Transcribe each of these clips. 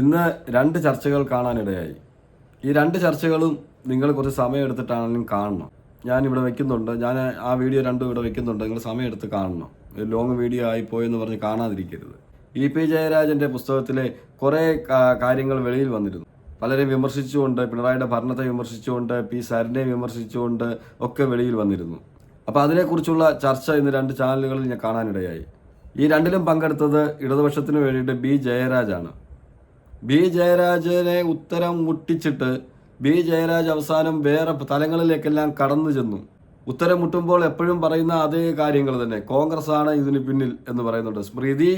ഇന്ന് രണ്ട് ചർച്ചകൾ കാണാനിടയായി. ഈ രണ്ട് ചർച്ചകളും നിങ്ങൾ കുറച്ച് സമയം എടുത്തിട്ടാണെങ്കിലും കാണണം. ഞാൻ ഇവിടെ വെക്കുന്നുണ്ട്. ഞാൻ ആ വീഡിയോ രണ്ടും ഇവിടെ വെക്കുന്നുണ്ട്. നിങ്ങൾ സമയം എടുത്ത് കാണണം. ഒരു ലോങ് വീഡിയോ ആയി പോയെന്ന് പറഞ്ഞ് കാണാതിരിക്കരുത്. ഇ പി ജയരാജന്റെ പുസ്തകത്തിലെ കുറേ കാര്യങ്ങൾ വെളിയിൽ വന്നിരുന്നു. പലരെയും വിമർശിച്ചുകൊണ്ട് പിണറായിയുടെ ഭരണത്തെ വിമർശിച്ചുകൊണ്ട് പി സാറിനെ വിമർശിച്ചുകൊണ്ട് ഒക്കെ വെളിയിൽ വന്നിരുന്നു. അപ്പോൾ അതിനെക്കുറിച്ചുള്ള ചർച്ച ഇന്ന് രണ്ട് ചാനലുകളിൽ ഞാൻ കാണാനിടയായി. ഈ രണ്ടിലും പങ്കെടുത്തത് ഇടതുപക്ഷത്തിന് വേണ്ടിയിട്ട് ബി ജയരാജാണ്. ബി ജയരാജനെ ഉത്തരം മുട്ടിച്ചിട്ട് ബി ജയരാജ് അവസാനം വേറെ തലങ്ങളിലേക്കെല്ലാം കടന്നു ചെന്നു. ഉത്തരം മുട്ടുമ്പോൾ എപ്പോഴും പറയുന്ന അതേ കാര്യങ്ങൾ തന്നെ. കോൺഗ്രസ് ആണ് ഇതിന് പിന്നിൽ എന്ന് പറയുന്നുണ്ട്. സ്മൃതി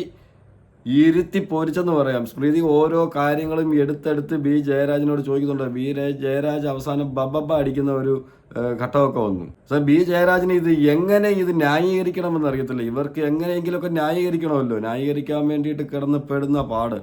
ഇരുത്തി പൊരിച്ചെന്ന് പറയാം. സ്മൃതി ഓരോ കാര്യങ്ങളും എടുത്തെടുത്ത് ബി ജയരാജിനോട് ചോദിക്കുന്നുണ്ട്. ബി ജയരാജ് അവസാനം ബബബ അടിക്കുന്ന ഒരു ഘട്ടമൊക്കെ വന്നു. സാർ ബി ജയരാജിന് ഇത് എങ്ങനെ ഇത് ന്യായീകരിക്കണമെന്ന് അറിയത്തില്ല. ഇവർക്ക് എങ്ങനെയെങ്കിലുമൊക്കെ ന്യായീകരിക്കണമല്ലോ. ന്യായീകരിക്കാൻ വേണ്ടിയിട്ട് കിടന്ന് പെടുന്ന പാട്.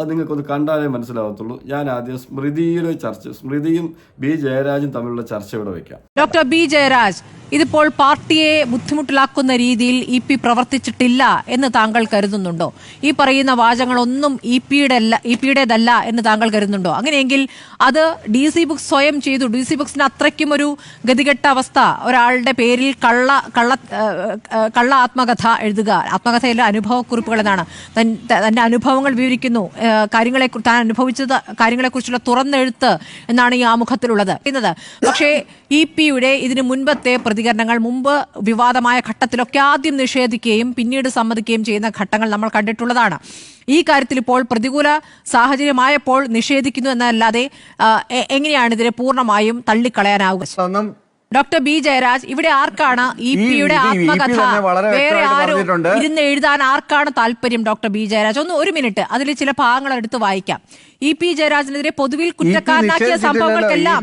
അത് നിങ്ങൾക്കൊന്ന് കണ്ടാലേ മനസ്സിലാവത്തുള്ളൂ. ഞാൻ ആദ്യം സ്മൃതിയുടെ ചർച്ച സ്മൃതിയും ബി ജയരാജും തമ്മിലുള്ള ചർച്ച ഇവിടെ വെക്കാം. ഡോക്ടർ ബി ജയരാജ് ഇതിപ്പോൾ പാർട്ടിയെ ബുദ്ധിമുട്ടിലാക്കുന്ന രീതിയിൽ ഇ പി പ്രവർത്തിച്ചിട്ടില്ല എന്ന് താങ്കൾ കരുതുന്നുണ്ടോ? ഈ പറയുന്ന വാചകങ്ങളൊന്നും ഇ പിയുടെ ഇ പിയുടേതല്ല എന്ന് താങ്കൾ കരുതുന്നുണ്ടോ? അങ്ങനെയെങ്കിൽ അത് ഡി സി ബുക്സ് സ്വയം ചെയ്തു. ഡി സി ബുക്സിന് അത്രയ്ക്കും ഒരു ഗതികെട്ട അവസ്ഥ. ഒരാളുടെ പേരിൽ കള്ള കള്ള കള്ള ആത്മകഥ എഴുതുക. ആത്മകഥയിലെ അനുഭവക്കുറിപ്പുകൾ എന്നാണ്. തന്റെ അനുഭവങ്ങൾ വിവരിക്കുന്നു. കാര്യങ്ങളെ താൻ അനുഭവിച്ചത് കാര്യങ്ങളെക്കുറിച്ചുള്ള തുറന്നെഴുത്ത് എന്നാണ് ഈ ആമുഖത്തിലുള്ളത്. പറയുന്നത് പക്ഷേ ഇ പിയുടെ ഇതിനു മുൻപത്തെ പ്രതികരണങ്ങൾ മുമ്പ് വിവാദമായ ഘട്ടത്തിലൊക്കെ ആദ്യം നിഷേധിക്കുകയും പിന്നീട് സമ്മതിക്കുകയും ചെയ്യുന്ന ഘട്ടങ്ങൾ നമ്മൾ കണ്ടിട്ടുള്ളതാണ്. ഈ കാര്യത്തിൽ ഇപ്പോൾ പ്രതികൂല സാഹചര്യമായപ്പോൾ നിഷേധിക്കുന്നു എന്നല്ലാതെ എങ്ങനെയാണ് ഇതിനെ പൂർണമായും തള്ളിക്കളയാനാവുക? ഡോക്ടർ ബി ജയരാജ് ഇവിടെ ആർക്കാണ് ഇ പിയുടെ ആത്മകഥ? വേറെ ആരും ഇരുന്ന് എഴുതാൻ ആർക്കാണ് താല്പര്യം ഡോക്ടർ ബി ജയരാജ്? ഒന്ന് ഒരു മിനിറ്റ് അതിൽ ചില ഭാഗങ്ങൾ എടുത്ത് വായിക്കാം. ഇ പി ജയരാജനെതിരെ പൊതുവിൽ കുറ്റക്കാരനാക്കിയ. സംഭവങ്ങൾക്കെല്ലാം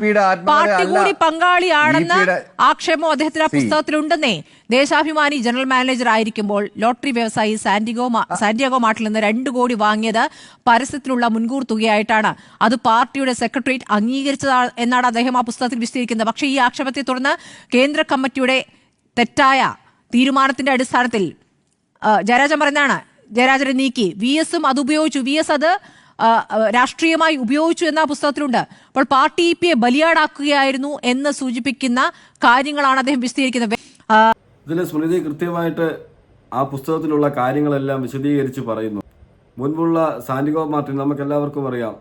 പാർട്ടി കൂടി പങ്കാളിയാണെന്ന് ആക്ഷേപം അദ്ദേഹത്തിന് ആ പുസ്തകത്തിലുണ്ടെന്നേ. ദേശാഭിമാനി ജനറൽ മാനേജർ ആയിരിക്കുമ്പോൾ ലോട്ടറി വ്യവസായി സാന്റിഗോ സാന്റിയാഗോ മാർട്ടിൽ നിന്ന് രണ്ട് കോടി വാങ്ങിയത് പരസ്യത്തിലുള്ള മുൻകൂർ തുകയായിട്ടാണ്. അത് പാർട്ടിയുടെ സെക്രട്ടേറിയറ്റ് അംഗീകരിച്ചതാണ് എന്നാണ് അദ്ദേഹം ആ പുസ്തകത്തിൽ വിശദീകരിക്കുന്നത്. പക്ഷേ ഈ ആക്ഷേപത്തെ തുടർന്ന് കേന്ദ്ര കമ്മിറ്റിയുടെ തെറ്റായ തീരുമാനത്തിന്റെ അടിസ്ഥാനത്തിൽ ജയരാജൻ പറയുന്നതാണ് ജയരാജനെ നീക്കി. വി എസും അത് ഉപയോഗിച്ചു. വി എസ് അത് രാഷ്ട്രീയമായി ഉപയോഗിച്ചു എന്ന പുസ്തകത്തിലുണ്ട്. അപ്പോൾ പാർട്ടി ഇ പിയെ ബലിയാടാക്കുകയായിരുന്നു എന്ന് സൂചിപ്പിക്കുന്ന കാര്യങ്ങളാണ് അദ്ദേഹം വിശദീകരിക്കുന്നത്. ഇതിൽ സ്മൃതി കൃത്യമായിട്ട് ആ പുസ്തകത്തിലുള്ള കാര്യങ്ങളെല്ലാം വിശദീകരിച്ച് പറയുന്നു. മുൻപുള്ള സാന്റിഗോ മാർട്ടിൻ നമുക്ക് എല്ലാവർക്കും അറിയാം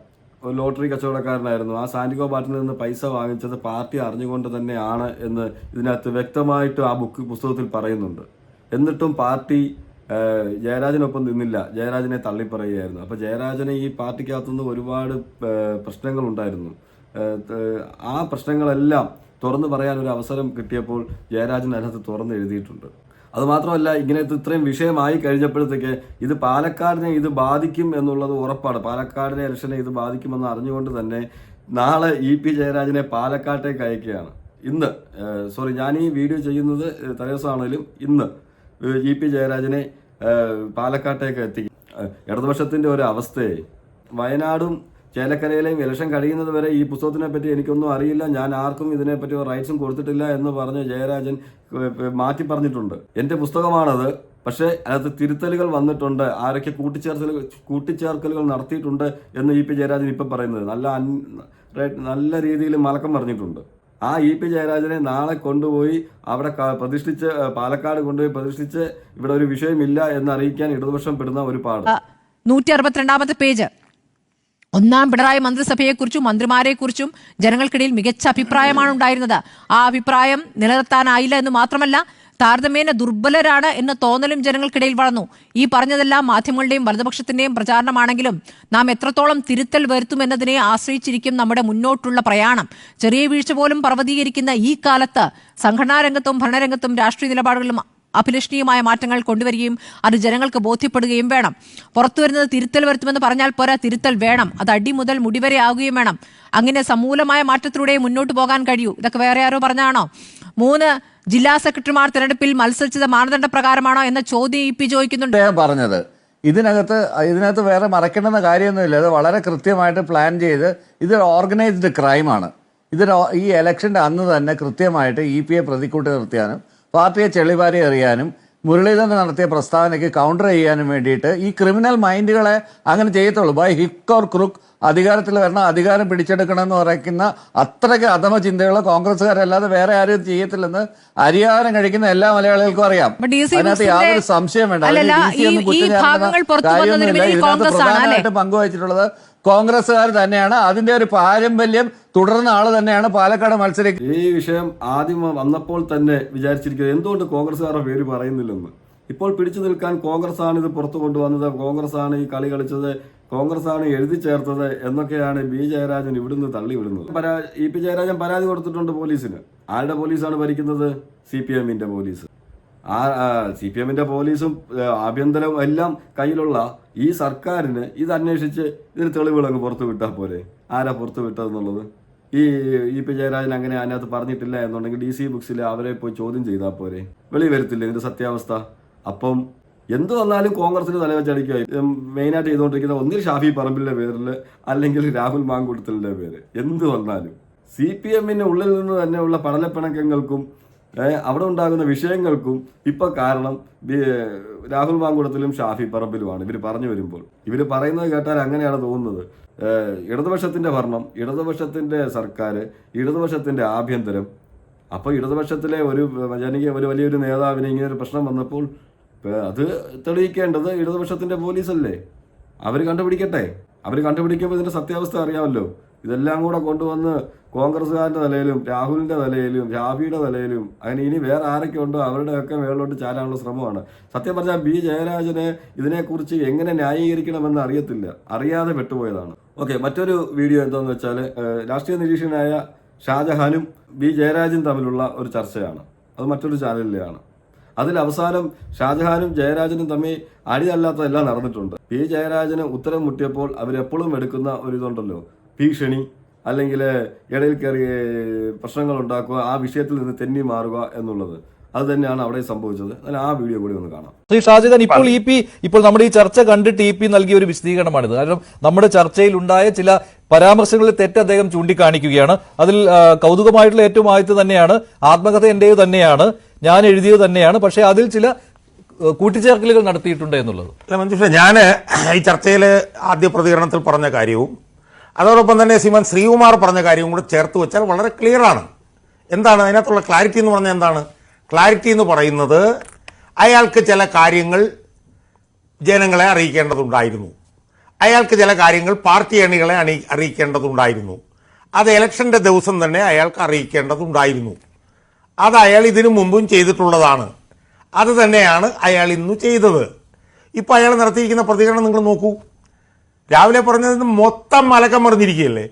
ഒരു ലോട്ടറി കച്ചവടക്കാരനായിരുന്നു. ആ സാന്റിഗോ മാർട്ടിനിൽ നിന്ന് പൈസ വാങ്ങിച്ചത് പാർട്ടി അറിഞ്ഞുകൊണ്ട് തന്നെയാണ് എന്ന് ഇതിനകത്ത് വ്യക്തമായിട്ട് ആ ബുക്ക് പുസ്തകത്തിൽ പറയുന്നുണ്ട്. എന്നിട്ടും പാർട്ടി ജയരാജനൊപ്പം നിന്നില്ല. ജയരാജനെ തള്ളിപ്പറയുകയായിരുന്നു. അപ്പോൾ ജയരാജനെ ഈ പാർട്ടിക്കകത്തുനിന്ന് ഒരുപാട് പ്രശ്നങ്ങളുണ്ടായിരുന്നു. ആ പ്രശ്നങ്ങളെല്ലാം തുറന്നു പറയാൻ ഒരു അവസരം കിട്ടിയപ്പോൾ ജയരാജൻ അതിനകത്ത് തുറന്ന് എഴുതിയിട്ടുണ്ട്. അതുമാത്രമല്ല ഇങ്ങനെ ഇത്രയും വിഷയമായി കഴിഞ്ഞപ്പോഴത്തേക്ക് ഇത് പാലക്കാടിനെ ഇത് ബാധിക്കും എന്നുള്ളത് ഉറപ്പാണ്. പാലക്കാടിനെ ഇലക്ഷനെ ഇത് ബാധിക്കുമെന്ന് അറിഞ്ഞുകൊണ്ട് തന്നെ നാളെ ഇ പി ജയരാജനെ പാലക്കാട്ടേക്ക് അയക്കുകയാണ്. ഇന്ന് സോറി ഞാൻ ഈ വീഡിയോ ചെയ്യുന്നത് തലേദിവസമാണെങ്കിലും ഇന്ന്. ഇ പി ജയരാജനെ പാലക്കാട്ടേക്ക് എത്തിക്കും ഇടതുപക്ഷത്തിന്റെ ഒരു അവസ്ഥയെ വയനാടും ചേലക്കരയിലെയും ഇലക്ഷൻ കഴിയുന്നത് വരെ ഈ പുസ്തകത്തിനെ പറ്റി എനിക്കൊന്നും അറിയില്ല. ഞാൻ ആർക്കും ഇതിനെപ്പറ്റി റൈറ്റ്സും കൊടുത്തിട്ടില്ല എന്ന് പറഞ്ഞ് ജയരാജൻ മാറ്റി പറഞ്ഞിട്ടുണ്ട്. എന്റെ പുസ്തകമാണത്. പക്ഷേ അതിനകത്ത് തിരുത്തലുകൾ വന്നിട്ടുണ്ട്. ആരൊക്കെ കൂട്ടിച്ചേർത്തലുകൾ കൂട്ടിച്ചേർക്കലുകൾ നടത്തിയിട്ടുണ്ട് എന്ന് ഇ പി ജയരാജൻ ഇപ്പം പറയുന്നത്. നല്ല നല്ല രീതിയിൽ മലക്കം പറഞ്ഞിട്ടുണ്ട്. ആ ഇ പി ജയരാജനെ നാളെ കൊണ്ടുപോയി അവിടെ പ്രതിഷ്ഠിച്ച് പാലക്കാട് കൊണ്ടുപോയി പ്രതിഷ്ഠിച്ച് ഇവിടെ ഒരു വിഷയമില്ല എന്ന് അറിയിക്കാൻ ഇടതുപക്ഷം പെടുന്ന ഒരു പാട്. നൂറ്റി അറുപത്തിരണ്ടാമത്തെ പേജ്. ഒന്നാം പിണറായി മന്ത്രിസഭയെക്കുറിച്ചും മന്ത്രിമാരെക്കുറിച്ചും ജനങ്ങൾക്കിടയിൽ മികച്ച അഭിപ്രായമാണ് ഉണ്ടായിരുന്നത്. ആ അഭിപ്രായം നിലനിർത്താനായില്ല എന്ന് മാത്രമല്ല താരതമ്യേന ദുർബലരാണ് എന്ന തോന്നലും ജനങ്ങൾക്കിടയിൽ വളർന്നു. ഈ പറഞ്ഞതെല്ലാം മാധ്യമങ്ങളുടെയും വലതുപക്ഷത്തിന്റെയും പ്രചാരണമാണെങ്കിലും നാം എത്രത്തോളം തിരുത്തൽ വരുത്തുമെന്നതിനെ ആശ്രയിച്ചിരിക്കും നമ്മുടെ മുന്നോട്ടുള്ള പ്രയാണം. ചെറിയ വീഴ്ച പോലും പർവതീകരിക്കുന്ന ഈ കാലത്ത് സംഘടനാ രംഗത്തും ഭരണരംഗത്തും രാഷ്ട്രീയ നിലപാടുകളിലും അഭിലഷണീയമായ മാറ്റങ്ങൾ കൊണ്ടുവരികയും അത് ജനങ്ങൾക്ക് ബോധ്യപ്പെടുകയും വേണം. പുറത്തു വരുന്നത് തിരുത്തൽ വരുത്തുമെന്ന് പറഞ്ഞാൽ പോരാ തിരുത്തൽ വേണം. അത് അടി മുതൽ മുടിവരെ ആകുകയും വേണം. അങ്ങനെ സമൂലമായ മാറ്റത്തിലൂടെ മുന്നോട്ട് പോകാൻ കഴിയൂ. ഇതൊക്കെ വേറെ ആരോ പറഞ്ഞാണോ മൂന്ന് ജില്ലാ സെക്രട്ടറിമാർ തെരഞ്ഞെടുപ്പിൽ മത്സരിച്ചത് മാനദണ്ഡ പ്രകാരമാണോ എന്ന ചോദ്യം ഇ പി ചോദിക്കുന്നുണ്ട്. അദ്ദേഹം പറഞ്ഞത്. ഇതിനകത്ത് ഇതിനകത്ത് വേറെ മറക്കേണ്ടുന്ന കാര്യമൊന്നുമില്ല. ഇത് വളരെ കൃത്യമായിട്ട് പ്ലാൻ ചെയ്ത് ഇതൊരു ഓർഗനൈസ്ഡ് ക്രൈമാണ് ഇതിന് ഈ ഇലക്ഷന്റെ അന്ന് തന്നെ കൃത്യമായിട്ട് ഇ പി എ പ്രതിക്കൂട്ടി നിർത്തിയാനും പാർട്ടിയെ ചെളിവാരി എറിയാനും മുരളീധരൻ നടത്തിയ പ്രസ്താവനയ്ക്ക് കൗണ്ടർ ചെയ്യാനും വേണ്ടിയിട്ട് ഈ ക്രിമിനൽ മൈൻഡുകളെ അങ്ങനെ ചെയ്യത്തുള്ളൂ ബൈ ഹിക്ക് ഓർ ക്രുക്ക് അധികാരത്തിൽ വരണം അധികാരം പിടിച്ചെടുക്കണം എന്ന് പറയുന്ന അത്രയ്ക്ക് അധമ ചിന്തയുള്ള കോൺഗ്രസ്സുകാരല്ലാതെ വേറെ ആരും ചെയ്യത്തില്ലെന്ന് അരിയാഹാരം കഴിക്കുന്ന എല്ലാ മലയാളികൾക്കും അറിയാം അതിനകത്ത് യാതൊരു സംശയം വേണ്ട കാര്യമൊന്നുമില്ല. ഇതിനകത്ത്? പ്രധാനമായിട്ട് പങ്കുവച്ചിട്ടുള്ളത് കോൺഗ്രസ്സുകാർ തന്നെയാണ്. അതിന്റെ ഒരു പാരമ്പര്യം തുടർന്ന ആൾ തന്നെയാണ് പാലക്കാട് മത്സരിക്കുന്നത് ഈ വിഷയം ആദ്യം വന്നപ്പോൾ തന്നെ വിചാരിച്ചിരിക്കുന്നത് എന്തുകൊണ്ട് കോൺഗ്രസ്സുകാരുടെ പേര് പറയുന്നില്ലെന്ന്. ഇപ്പോൾ പിടിച്ചു നിൽക്കാൻ കോൺഗ്രസ് ആണ് ഇത് പുറത്തു കൊണ്ടുവന്നത്. കോൺഗ്രസ് ആണ് ഈ കളി കളിച്ചത്. കോൺഗ്രസ് ആണ് എഴുതി ചേർത്തത് എന്നൊക്കെയാണ് ബി ജയരാജൻ ഇവിടുന്ന് തള്ളി വിടുന്നത് ഇ പി ജയരാജൻ പരാതി കൊടുത്തിട്ടുണ്ട് പോലീസിന്. ആരുടെ പോലീസാണ് ഭരിക്കുന്നത്? സി പി എമ്മിന്റെ പോലീസ്. ആ സി പി എമ്മിന്റെ പോലീസും ആഭ്യന്തരവും എല്ലാം കയ്യിലുള്ള ഈ സർക്കാരിന് ഇത് അന്വേഷിച്ച് ഇതിന് തെളിവുകളങ്ങ് പുറത്തു വിട്ടാൽ പോരെ? ആരാ പുറത്തു വിട്ടതെന്നുള്ളത്? ഈ ഇ പി ജയരാജൻ അങ്ങനെ അതിനകത്ത് പറഞ്ഞിട്ടില്ല എന്നുണ്ടെങ്കിൽ ഡി സി ബുക്സിൽ അവരെ പോയി ചോദ്യം ചെയ്താൽ പോരെ? വെളി വരത്തില്ല ഇതിന്റെ സത്യാവസ്ഥ? അപ്പം എന്ത് വന്നാലും കോൺഗ്രസിന് തലവെച്ചടിക്കുക മെയിനായിട്ട് ചെയ്തുകൊണ്ടിരിക്കുന്ന ഒന്നിൽ ഷാഫി പറമ്പിലിന്റെ പേരിൽ അല്ലെങ്കിൽ രാഹുൽ മാങ്കുട്ടലിന്റെ പേര്. എന്ത് വന്നാലും. സി പി എമ്മിന്റെ ഉള്ളിൽ നിന്ന് തന്നെയുള്ള പഠനപ്പിണക്കങ്ങൾക്കും അവിടെ ഉണ്ടാകുന്ന വിഷയങ്ങൾക്കും ഇപ്പൊ കാരണം രാഹുൽ മാങ്കുടത്തിലും ഷാഫി പറമ്പിലുമാണ്. ഇവർ പറഞ്ഞു വരുമ്പോൾ. ഇവർ പറയുന്നത് കേട്ടാൽ അങ്ങനെയാണ് തോന്നുന്നത്. ഇടതുപക്ഷത്തിന്റെ ഭരണം ഇടതുപക്ഷത്തിന്റെ സർക്കാർ ഇടതുപക്ഷത്തിന്റെ ആഭ്യന്തരം. അപ്പോൾ ഇടതുപക്ഷത്തിലെ ഒരു ജനകീയ ഒരു വലിയൊരു നേതാവിന് ഇങ്ങനെ ഒരു പ്രശ്നം വന്നപ്പോൾ അത് തെളിയിക്കേണ്ടത് ഇടതുപക്ഷത്തിന്റെ പോലീസല്ലേ? അവർ കണ്ടുപിടിക്കട്ടെ. അവർ കണ്ടുപിടിക്കുമ്പോൾ ഇതിന്റെ സത്യാവസ്ഥ അറിയാമല്ലോ. ഇതെല്ലാം കൂടെ കൊണ്ടുവന്ന് കോൺഗ്രസ്സുകാരുടെ നിലയിലും രാഹുലിന്റെ നിലയിലും ഷാഫിയുടെ നിലയിലും അങ്ങനെ ഇനി വേറെ ആരൊക്കെ ഉണ്ടോ അവരുടെയൊക്കെ മേളിലോട്ട് ചാരാനുള്ള ശ്രമമാണ്. സത്യം പറഞ്ഞാൽ ബി ജയരാജനെ ഇതിനെക്കുറിച്ച് എങ്ങനെ ന്യായീകരിക്കണമെന്ന് അറിയത്തില്ല. അറിയാതെ പെട്ടുപോയതാണ്. ഓക്കെ മറ്റൊരു വീഡിയോ എന്താണെന്ന് വെച്ചാൽ രാഷ്ട്രീയ നിരീക്ഷകനായ ഷാജഹാനും ബി ജയരാജും തമ്മിലുള്ള ഒരു ചർച്ചയാണ്. അത് മറ്റൊരു ചാനലിലെയാണ്. അതിൽ അവസാനം ഷാജഹാനും ജയരാജനും തമ്മിൽ അടിയല്ലാത്തതെല്ലാം നടന്നിട്ടുണ്ട്. പി ജയരാജന് ഉത്തരം മുട്ടിയപ്പോൾ അവരെപ്പോഴും എടുക്കുന്ന ഒരു ഇതുണ്ടല്ലോ ഭീഷണി അല്ലെങ്കിൽ ഇടയിൽ കയറി പ്രശ്നങ്ങൾ ഉണ്ടാക്കുക ആ വിഷയത്തിൽ നിന്ന് തെന്നി മാറുക എന്നുള്ളത്. അത് തന്നെയാണ് അവിടെ സംഭവിച്ചത്. അതിൽ ആ വീഡിയോ കൂടി ഒന്ന് കാണാം. ശ്രീ ഷാജിദൻ ഇപ്പോൾ ഇ പി ഇപ്പോൾ നമ്മുടെ ഈ ചർച്ച കണ്ടിട്ട് ഇ പി നൽകിയ ഒരു വിശദീകരണമാണിത്. കാരണം നമ്മുടെ ചർച്ചയിൽ ഉണ്ടായ ചില പരാമർശങ്ങളിൽ തെറ്റ് അദ്ദേഹം ചൂണ്ടിക്കാണിക്കുകയാണ്. അതിൽ കൗതുകമായിട്ടുള്ള ഏറ്റവും ആദ്യത്തെ തന്നെയാണ് ആത്മകഥ എന്റേത് തന്നെയാണ് ഞാൻ എഴുതിയത് തന്നെയാണ് പക്ഷേ അതിൽ ചില കൂട്ടിച്ചേർക്കലുകൾ നടത്തിയിട്ടുണ്ട് എന്നുള്ളത്. അല്ല മഞ്ജുഷ ഞാൻ ഈ ചർച്ചയിൽ ആദ്യ പ്രതികരണത്തിൽ പറഞ്ഞ കാര്യവും അതോടൊപ്പം തന്നെ സീമൻ ശ്രീകുമാർ പറഞ്ഞ കാര്യം കൂടെ ചേർത്ത് വെച്ചാൽ വളരെ ക്ലിയർ ആണ്. എന്താണ് അതിനകത്തുള്ള ക്ലാരിറ്റി എന്ന് പറഞ്ഞാൽ എന്താണ്? ക്ലാരിറ്റി എന്ന് പറയുന്നത് അയാൾക്ക് ചില കാര്യങ്ങൾ ജനങ്ങളെ അറിയിക്കേണ്ടതുണ്ടായിരുന്നു. അയാൾക്ക് ചില കാര്യങ്ങൾ പാർട്ടി അണികളെ അണി അറിയിക്കേണ്ടതുണ്ടായിരുന്നു. അത് ഇലക്ഷന്റെ ദിവസം തന്നെ അയാൾക്ക് അറിയിക്കേണ്ടതുണ്ടായിരുന്നു. അത് അയാൾ ഇതിനു മുമ്പും ചെയ്തിട്ടുള്ളതാണ്. അത് തന്നെയാണ് അയാൾ ഇന്ന് ചെയ്തത്. ഇപ്പോൾ അയാൾ നടത്തിയിരിക്കുന്ന പ്രതികരണം നിങ്ങൾ നോക്കൂ. രാവിലെ പറഞ്ഞത് മൊത്തം മലക്കം മറിഞ്ഞിരിക്കുകയല്ലേ?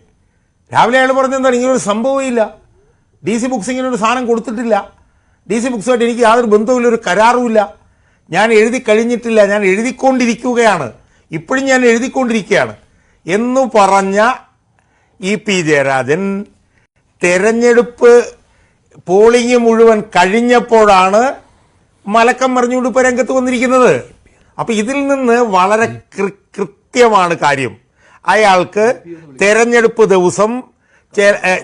രാവിലെ അയാൾ പറഞ്ഞത് ഇങ്ങനൊരു സംഭവമില്ല ഡി സി ബുക്സ് ഇങ്ങനെ ഒരു സാധനം കൊടുത്തിട്ടില്ല. ഡി സി ബുക്സുമായിട്ട് എനിക്ക് യാതൊരു ബന്ധവുമില്ല ഒരു കരാറുമില്ല ഞാൻ എഴുതി കഴിഞ്ഞിട്ടില്ല. ഞാൻ എഴുതിക്കൊണ്ടിരിക്കുകയാണ്. ഇപ്പോഴും ഞാൻ എഴുതിക്കൊണ്ടിരിക്കുകയാണ്. എന്നു പറഞ്ഞ ഇ പി ജയരാജൻ തെരഞ്ഞെടുപ്പ് പോളിംഗ് മുഴുവൻ കഴിഞ്ഞപ്പോഴാണ് മലക്കം മറിഞ്ഞുകൊണ്ട് ഇപ്പോൾ രംഗത്ത് വന്നിരിക്കുന്നത്. അപ്പോൾ ഇതിൽ നിന്ന് വളരെ കൃ- കൃത്യമാണ് കാര്യം. അയാൾക്ക് തെരഞ്ഞെടുപ്പ് ദിവസം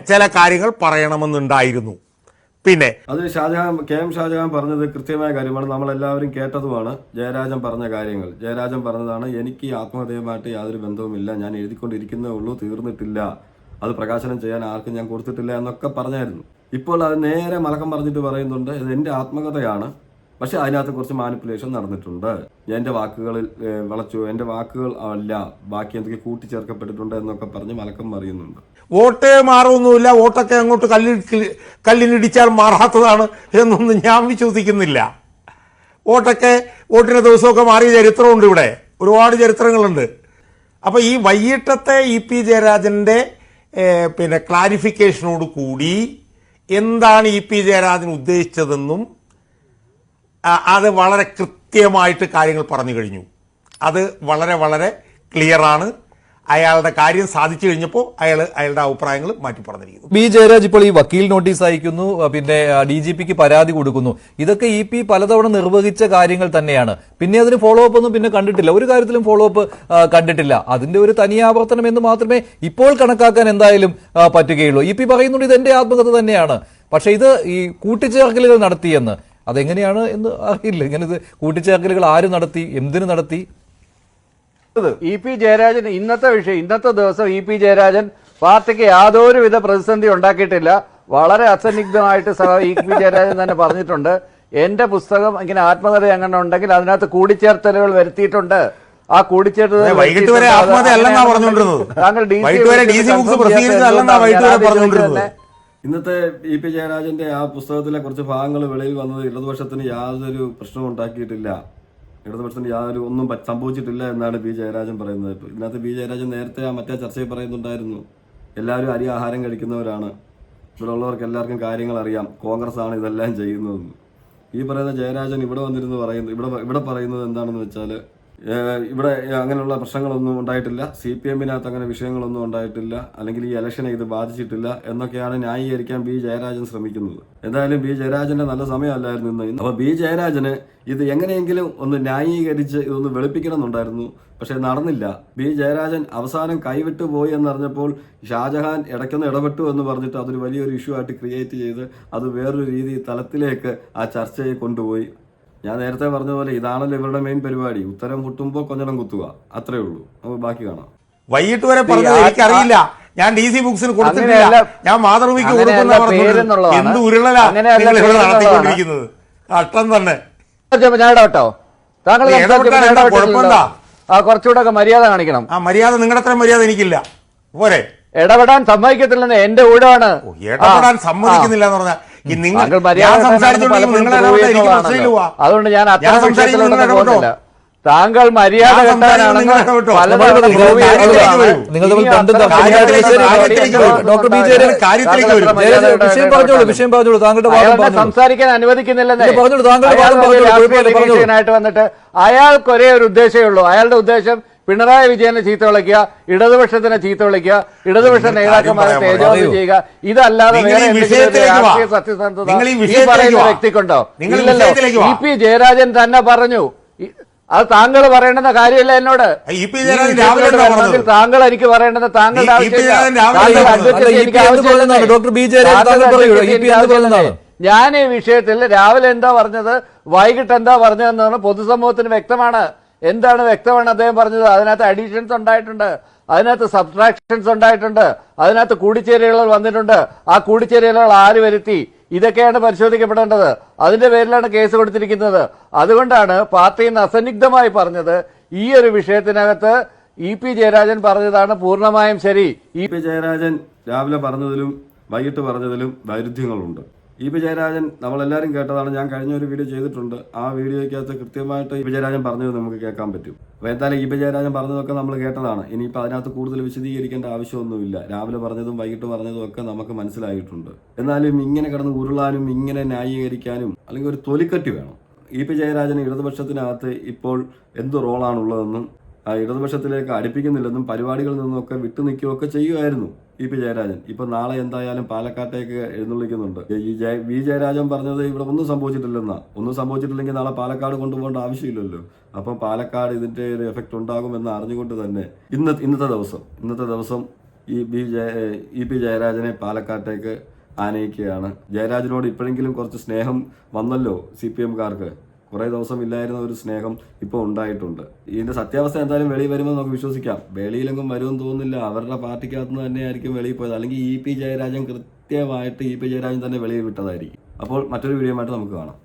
ചില കാര്യങ്ങൾ പറയണമെന്നുണ്ടായിരുന്നു. പിന്നെ അത് ഷാജഹാൻ കെ എം ഷാജഹാൻ പറഞ്ഞത് കൃത്യമായ കാര്യമാണ്. നമ്മളെല്ലാവരും കേട്ടതുമാണ് ജയരാജൻ പറഞ്ഞ കാര്യങ്ങൾ. ജയരാജൻ പറഞ്ഞതാണ് എനിക്ക് ആത്മഹത്യയുമായിട്ട് യാതൊരു ബന്ധവുമില്ല. ഞാൻ എഴുതിക്കൊണ്ടിരിക്കുന്നേ ഉള്ളൂ തീർന്നിട്ടില്ല. അത് പ്രകാശനം ചെയ്യാൻ ആർക്കും ഞാൻ കൊടുത്തിട്ടില്ല എന്നൊക്കെ പറഞ്ഞായിരുന്നു. ഇപ്പോൾ അത് നേരെ മലക്കം പറഞ്ഞിട്ട് പറയുന്നുണ്ട് ഇത് എന്റെ ആത്മകഥയാണ്. പക്ഷെ അതിനകത്ത് കുറച്ച് മാനിപ്പുലേഷൻ നടന്നിട്ടുണ്ട്. എന്റെ വാക്കുകളിൽ വളച്ചു എന്റെ വാക്കുകൾ അല്ല ബാക്കി എന്തൊക്കെ കൂട്ടിച്ചേർക്കപ്പെട്ടിട്ടുണ്ട് എന്നൊക്കെ പറഞ്ഞ് മലക്കം മറിയുന്നുണ്ട്. വോട്ടേ മാറൊന്നുമില്ല വോട്ടൊക്കെ അങ്ങോട്ട് കല്ലിൽ കല്ലിനിടിച്ചാൽ മാറാത്തതാണ് എന്നൊന്നും ഞാൻ വിശ്വസിക്കുന്നില്ല. വോട്ടൊക്കെ വോട്ടിന്റെ ദിവസമൊക്കെ മാറിയ ചരിത്രമുണ്ട് ഇവിടെ. ഒരുപാട് ചരിത്രങ്ങളുണ്ട്. അപ്പോൾ ഈ വൈകിട്ടത്തെ ഇ പി ജയരാജന്റെ പിന്നെ ക്ലാരിഫിക്കേഷനോട് കൂടി എന്താണ് ഇ പി ജയരാജൻ ഉദ്ദേശിച്ചതെന്നും അത് വളരെ കൃത്യമായിട്ട് കാര്യങ്ങൾ പറഞ്ഞു കഴിഞ്ഞു. അത് വളരെ വളരെ ക്ലിയറാണ് അയാളുടെ കാര്യം സാധിച്ചു കഴിഞ്ഞപ്പോൾ അയാൾ അയാളുടെ അഭിപ്രായങ്ങൾ മാറ്റി പറഞ്ഞിരിക്കുന്നു. ബി ജയരാജ് ഇപ്പോൾ ഈ വക്കീൽ നോട്ടീസ് അയക്കുന്നു പിന്നെ ഡി ജി പിക്ക് പരാതി കൊടുക്കുന്നു. ഇതൊക്കെ ഇ പി പലതവണ നിർവഹിച്ച കാര്യങ്ങൾ തന്നെയാണ്. പിന്നെ അതിന് ഫോളോ അപ്പ് ഒന്നും പിന്നെ കണ്ടിട്ടില്ല. ഒരു കാര്യത്തിലും ഫോളോ അപ്പ് കണ്ടിട്ടില്ല. അതിന്റെ ഒരു തനിയാവർത്തനം എന്ന് മാത്രമേ ഇപ്പോൾ കണക്കാക്കാൻ എന്തായാലും പറ്റുകയുള്ളൂ. ഇ പി പറയുന്നുണ്ട് ഇത് എന്റെ ആത്മകഥ തന്നെയാണ്. പക്ഷെ ഇത് ഈ കൂട്ടിച്ചേർക്കലുകൾ നടത്തിയെന്ന്. അതെങ്ങനെയാണ് എന്ന് അറിയില്ല. ഇങ്ങനെ ഇത് കൂട്ടിച്ചേർക്കലുകൾ ആര് നടത്തി എന്തിനു നടത്തി? ഇ പി ജയരാജൻ ഇന്നത്തെ വിഷയം ഇന്നത്തെ ദിവസം ഇ പി ജയരാജൻ പാർട്ടിക്ക് യാതൊരുവിധ പ്രതിസന്ധി ഉണ്ടാക്കിയിട്ടില്ല. വളരെ അസന്നിഗ്ധമായിട്ട് ഇ പി ജയരാജൻ തന്നെ പറഞ്ഞിട്ടുണ്ട്. എന്റെ പുസ്തകം ഇങ്ങനെ ആത്മകഥ അങ്ങനെ ഉണ്ടെങ്കിൽ അതിനകത്ത് കൂടിച്ചേർത്തലുകൾ വരുത്തിയിട്ടുണ്ട്. ആ കൂടിച്ചേർത്തൽ വൈകിട്ട് വരെ ആത്മകഥ അല്ലെന്നാ പറഞ്ഞുകൊണ്ടിരുന്നത്. താങ്കൾ വരെ സി ബുക്സ് പ്രസിദ്ധീകരിച്ചതല്ലെന്നാ വൈകിട്ട് വരെ പറഞ്ഞുകൊണ്ടിരുന്നത്. ഇന്നത്തെ ഇ പി ജയരാജന്റെ ആ പുസ്തകത്തിലെ കുറച്ച് ഭാഗങ്ങൾ വെളിയിൽ വന്നത് ഇടതുപക്ഷത്തിന് യാതൊരു പ്രശ്നവും ഉണ്ടാക്കിയിട്ടില്ല. ഇടതുപക്ഷത്തിന് യാതൊരു ഒന്നും പ- സംഭവിച്ചിട്ടില്ല എന്നാണ് ബി ജയരാജൻ പറയുന്നത്. ഇന്നത്തെ ബി ജയരാജൻ നേരത്തെ ആ മറ്റേ ചർച്ചയിൽ പറയുന്നുണ്ടായിരുന്നു. എല്ലാവരും അരി ആഹാരം കഴിക്കുന്നവരാണ്. ഇവിടെ ഉള്ളവർക്ക് എല്ലാവർക്കും കാര്യങ്ങൾ അറിയാം. കോൺഗ്രസ് ആണ് ഇതെല്ലാം ചെയ്യുന്നതെന്ന്. ഈ പറയുന്ന ജയരാജൻ ഇവിടെ വന്നിരുന്ന് പറയുന്നത് ഇവിടെ ഇവിടെ പറയുന്നത് എന്താണെന്ന് വെച്ചാൽ ഇവിടെ അങ്ങനെയുള്ള പ്രശ്നങ്ങളൊന്നും ഉണ്ടായിട്ടില്ല. സി പി എമ്മിനകത്ത് അങ്ങനെ വിഷയങ്ങളൊന്നും ഉണ്ടായിട്ടില്ല. അല്ലെങ്കിൽ ഈ ഇലക്ഷനെ ഇത് ബാധിച്ചിട്ടില്ല എന്നൊക്കെയാണ് ന്യായീകരിക്കാൻ ബി ജയരാജൻ ശ്രമിക്കുന്നത്. എന്തായാലും ബി ജയരാജന്റെ നല്ല സമയമല്ലായിരുന്നു ഇന്ന്. അപ്പൊ ബി ജയരാജന് ഇത് എങ്ങനെയെങ്കിലും ഒന്ന് ന്യായീകരിച്ച് ഇതൊന്ന് വെളുപ്പിക്കണമെന്നുണ്ടായിരുന്നു. പക്ഷെ നടന്നില്ല. ബി ജയരാജൻ അവസാനം കൈവിട്ടു പോയി എന്നറിഞ്ഞപ്പോൾ ഷാജഹാൻ ഇടയ്ക്കൊന്ന് ഇടപെട്ടു എന്ന് പറഞ്ഞിട്ട് അതൊരു വലിയൊരു ഇഷ്യൂ ആയിട്ട് ക്രിയേറ്റ് ചെയ്ത് അത് വേറൊരു രീതി തലത്തിലേക്ക് ആ ചർച്ചയെ കൊണ്ടുപോയി. ഞാൻ നേരത്തെ പറഞ്ഞ പോലെ ഇതാണല്ലോ ഇവരുടെ മെയിൻ പരിപാടി. ഉത്തരം മുട്ടുമ്പോൾ കൊഞ്ഞടം കുത്തുക. അത്രേ ഉള്ളൂ. നമുക്ക് ബാക്കി കാണാം. വൈകിട്ട് വരെ പറഞ്ഞത് എനിക്കറിയില്ല. ഞാൻ ഡി സി ബുക്സിന് കൊടുത്തിട്ടില്ല. ഞാൻ മാതൃഭൂമിക്ക് കൊടുക്കുന്ന. എന്ത് ഉരുളലാ നിങ്ങൾ ഇവിടെ പേരെന്നുള്ളതാണ്. നടത്തിക്കൊണ്ടിരിക്കുന്നത്? കഷ്ടം തന്നെ. ഞാൻ ഇടപെട്ടോ താങ്കൾ കുറച്ചുകൂടെ ഒക്കെ മര്യാദ കാണിക്കണം. ആ മര്യാദ നിങ്ങളുടെ അത്ര മര്യാദ എനിക്കില്ല. പോരെ. ഇടപെടാൻ സമ്മതിക്കത്തില്ലെന്ന് എന്റെ ഊഴമാണ്. ഓ, ഇടപെടാൻ സമ്മതിക്കുന്നില്ല എന്ന് പറഞ്ഞാൽ നിങ്ങൾ അതുകൊണ്ട് ഞാൻ അത്ര അത്തരം വിഷയത്തിലോട്ട് പോകുന്നില്ല. താങ്കൾ മര്യാദ സംസാരിക്കാൻ അനുവദിക്കുന്നില്ലെന്നേ. പറഞ്ഞോളൂ, താങ്കളുടെ വന്നിട്ട് അയാൾക്ക് ഒരേ ഒരു ഉദ്ദേശമേ ഉള്ളൂ. അയാളുടെ ഉദ്ദേശം പിണറായി വിജയനെ ചീത്ത വിളിക്കുക ഇടതുപക്ഷത്തിനെ ചീത്ത വിളിക്കുക ഇടതുപക്ഷ നേതാക്കന്മാരെ തേജോധി ചെയ്യുക ഇതല്ലാതെ വേറെ. രാഷ്ട്രീയ സത്യസന്ധത നിങ്ങൾ ഈ പറയുന്ന വ്യക്തിക്കുണ്ടോ? ഇല്ലല്ലോ. ഇ പി ജയരാജൻ തന്നെ പറഞ്ഞു. അത് താങ്കൾ പറയേണ്ടുന്ന കാര്യമില്ല എന്നോട്? താങ്കൾ എനിക്ക് പറയേണ്ടത് താങ്കളുടെ? ആവശ്യമില്ല. ഞാൻ ഈ വിഷയത്തിൽ രാവിലെ എന്താ പറഞ്ഞത്? വൈകിട്ട് എന്താ പറഞ്ഞതെന്നാണ് പൊതുസമൂഹത്തിന് വ്യക്തമാണ്. എന്താണ് വ്യക്തമാണ് അദ്ദേഹം പറഞ്ഞത്? അതിനകത്ത് അഡീഷൻസ് ഉണ്ടായിട്ടുണ്ട്. അതിനകത്ത് സബ്ട്രാക്ഷൻസ് ഉണ്ടായിട്ടുണ്ട്. അതിനകത്ത് കൂടിച്ചേരലുകൾ വന്നിട്ടുണ്ട്. ആ കൂടിച്ചേരലുകൾ ആര് വരുത്തി? ഇതൊക്കെയാണ് പരിശോധിക്കപ്പെടേണ്ടത്. അതിന്റെ പേരിലാണ് കേസ് കൊടുത്തിരിക്കുന്നത്. അതുകൊണ്ടാണ് പാർട്ടി അസന്നിഗ്ധമായി പറഞ്ഞത്. ഈ ഒരു വിഷയത്തിനകത്ത് ഇ പി ജയരാജൻ പറഞ്ഞതാണ് പൂർണമായും ശരി. ഇ പി ജയരാജൻ രാവിലെ പറഞ്ഞതിലും വൈകിട്ട് പറഞ്ഞതിലും വൈരുദ്ധ്യങ്ങളുണ്ട് ഇ പി ജയരാജൻ നമ്മളെല്ലാവരും കേട്ടതാണ്. ഞാൻ കഴിഞ്ഞ ഒരു വീഡിയോ ചെയ്തിട്ടുണ്ട്. ആ വീഡിയോയ്ക്കകത്ത് കൃത്യമായിട്ട് ഇ പി ജയരാജൻ പറഞ്ഞത് നമുക്ക് കേൾക്കാൻ പറ്റും. അപ്പോൾ എന്തായാലും ഇ പി ജയരാജൻ പറഞ്ഞതൊക്കെ നമ്മൾ കേട്ടതാണ്. ഇനിയിപ്പോൾ അതിനകത്ത് കൂടുതൽ വിശദീകരിക്കേണ്ട ആവശ്യമൊന്നുമില്ല. രാവിലെ പറഞ്ഞതും വൈകിട്ട് പറഞ്ഞതും ഒക്കെ നമുക്ക് മനസ്സിലായിട്ടുണ്ട്. എന്നാലും ഇങ്ങനെ കിടന്ന് ഉരുളാനും ഇങ്ങനെ ന്യായീകരിക്കാനും അല്ലെങ്കിൽ ഒരു തൊലിക്കട്ടി വേണം. ഇ പി ജയരാജന് ഇടതുപക്ഷത്തിനകത്ത് ഇപ്പോൾ എന്ത് റോളാണുള്ളതെന്നും ഇടതുപക്ഷത്തിലേക്ക് അടുപ്പിക്കുന്നില്ലെന്നും പരിപാടികളിൽ നിന്നൊക്കെ വിട്ടു നിൽക്കുകയൊക്കെ ചെയ്യുമായിരുന്നു ഇ പി ജയരാജൻ. ഇപ്പൊ നാളെ എന്തായാലും പാലക്കാട്ടേക്ക് എഴുന്നള്ളിക്കുന്നുണ്ട്. ഈ ജയ വി ജയരാജൻ പറഞ്ഞത് ഇവിടെ ഒന്നും സംഭവിച്ചിട്ടില്ലെന്നാ. ഒന്നും സംഭവിച്ചിട്ടില്ലെങ്കിൽ നാളെ പാലക്കാട് കൊണ്ടുപോകേണ്ട ആവശ്യമില്ലല്ലോ. അപ്പം പാലക്കാട് ഇതിന്റെ ഒരു എഫക്റ്റ് ഉണ്ടാകുമെന്ന് അറിഞ്ഞുകൊണ്ട് തന്നെ ഇന്ന് ഇന്നത്തെ ദിവസം ഇന്നത്തെ ദിവസം ഈ ബി ജയ ഇ പി ജയരാജനെ പാലക്കാട്ടേക്ക് ആനയിക്കുകയാണ്. ജയരാജനോട് ഇപ്പോഴെങ്കിലും കുറച്ച് സ്നേഹം വന്നല്ലോ സി പി എംകാർക്ക് കുറേ ദിവസം ഇല്ലായിരുന്ന ഒരു സ്നേഹം ഇപ്പോൾ ഉണ്ടായിട്ടുണ്ട്. ഇതിന്റെ സത്യാവസ്ഥ എന്തായാലും വെളിയിൽ വരുമെന്ന് നമുക്ക് വിശ്വസിക്കാം. വെളിയിലെങ്കും വരുമെന്ന് തോന്നുന്നില്ല. അവരുടെ പാർട്ടിക്കകത്ത് നിന്ന് തന്നെയായിരിക്കും വെളിയിൽ പോയത്. അല്ലെങ്കിൽ ഇ പി ജയരാജൻ കൃത്യമായിട്ട് ഇ പി ജയരാജൻ തന്നെ വെളിയിൽ വിട്ടതായിരിക്കും. അപ്പോൾ മറ്റൊരു വീഡിയോ നമുക്ക് കാണാം.